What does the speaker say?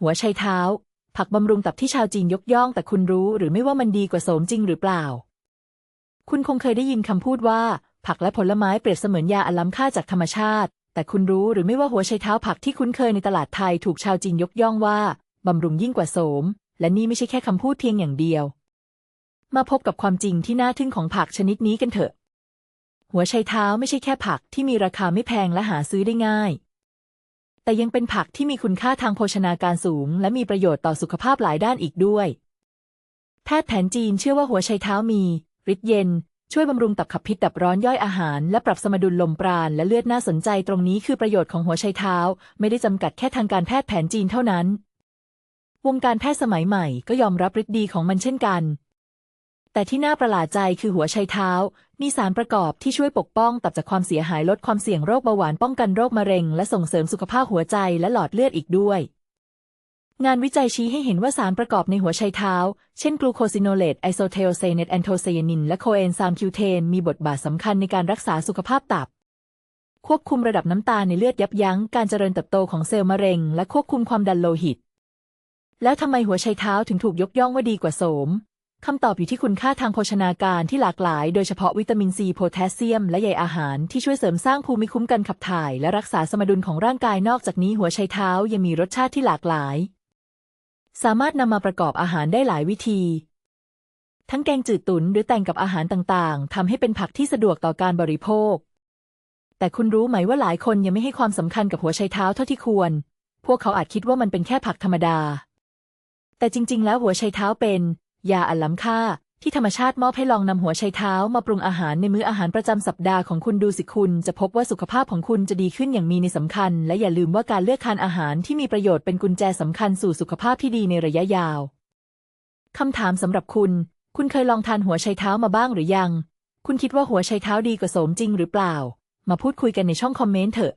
หัวไชเท้า ผักบำรุงตับที่ชาวจีนยกย่อง แต่คุณรู้หรือไม่ว่ามันดีกว่าโสมจริงหรือเปล่า คุณคงเคยได้ยินคำพูดว่า ผักและผลไม้เปรียบเสมือนยาอันล้ำค่าจากธรรมชาติ แต่คุณรู้หรือไม่ว่าหัวไชเท้าผักที่คุ้นเคยในตลาดไทยถูกชาวจีนยกย่องว่าบำรุงยิ่งกว่าโสม และนี่ไม่ใช่แค่คำพูดเพียงอย่างเดียว มาพบกับความจริงที่น่าทึ่งของผักชนิดนี้กันเถอะ หัวไชเท้าไม่ใช่แค่ผักที่มีราคาไม่แพงและหาซื้อได้ง่าย แต่ยังเป็นผักที่มีคุณค่าทางโภชนาการสูง และมีประโยชน์ต่อสุขภาพหลายด้านอีกด้วย แพทย์แผนจีนเชื่อว่าหัวไชเท้ามีฤทธิ์เย็น ช่วยบำรุงตับขับพิษดับร้อนย่อยอาหาร และปรับสมดุลลมปราณและเลือดน่าสนใจตรงนี้คือประโยชน์ของหัวไชเท้า ไม่ได้จำกัดแค่ทางการแพทย์แผนจีนเท่านั้น วงการแพทย์สมัยใหม่ก็ยอมรับฤทธิ์ดีของมันเช่นกัน แต่ที่น่าประหลาดใจคือหัวไชเท้า มีสารประกอบที่ช่วยปกป้องตับจากความเสียหายลดความเสี่ยงโรคเบาหวานป้องกันโรคมะเร็ง และส่งเสริมสุขภาพหัวใจและหลอดเลือดอีกด้วย งานวิจัยชี้ให้เห็นว่าสารประกอบในหัวไชเท้า เช่นกลูโคซิโนเลตไอโซเทโอไซเนตแอนโทไซยานิน และโคเอนไซม์คิวเทน มีบทบาทสำคัญในการรักษาสุขภาพตับ ควบคุมระดับน้ำตาลในเลือดยับยั้งการเจริญเติบโตของเซลล์มะเร็ง และควบคุมความดันโลหิต แล้วทำไมหัวไชเท้าถึงถูกยกย่องว่าดีกว่าโสม คำตอบอยู่ที่คุณค่าทางโภชนาการที่หลากหลาย โดยเฉพาะวิตามินซีโพแทสเซียม และใยอาหารที่ช่วยเสริมสร้างภูมิคุ้มกันขับถ่าย และรักษาสมดุลของร่างกายนอกจากนี้หัวไชเท้ายังมีรสชาติที่หลากหลาย สามารถนำมาประกอบอาหารได้หลายวิธี ทั้งแกงจืดตุ๋นหรือแต่งกับอาหารต่างๆทำให้เป็นผักที่สะดวกต่อการบริโภค แต่คุณรู้ไหมว่าหลายคนยังไม่ให้ความสำคัญกับหัวไชเท้าเท่าที่ควร พวกเขาอาจคิดว่ามันเป็นแค่ผักธรรมดา แต่จริง ๆ แล้วหัวไชเท้าเป็น ยาอันล้ำค่า ที่ธรรมชาติมอบให้ลองนำหัวไชเท้ามาปรุงอาหารในมื้ออาหารประจำสัปดาห์ของคุณดูสิคุณจะพบว่าสุขภาพของคุณจะดีขึ้นอย่างมีในสำคัญ และอย่าลืมว่าการเลือกทานอาหารที่มีประโยชน์เป็นกุญแจสำคัญสู่สุขภาพที่ดีในระยะยาวคำถามสำหรับคุณ คุณเคยลองทานหัวไชเท้ามาบ้างหรือยัง คุณคิดว่าหัวไชเท้าดีกว่าโสมจริงหรือเปล่า มาพูดคุยกันในช่องคอมเมนต์เถอะ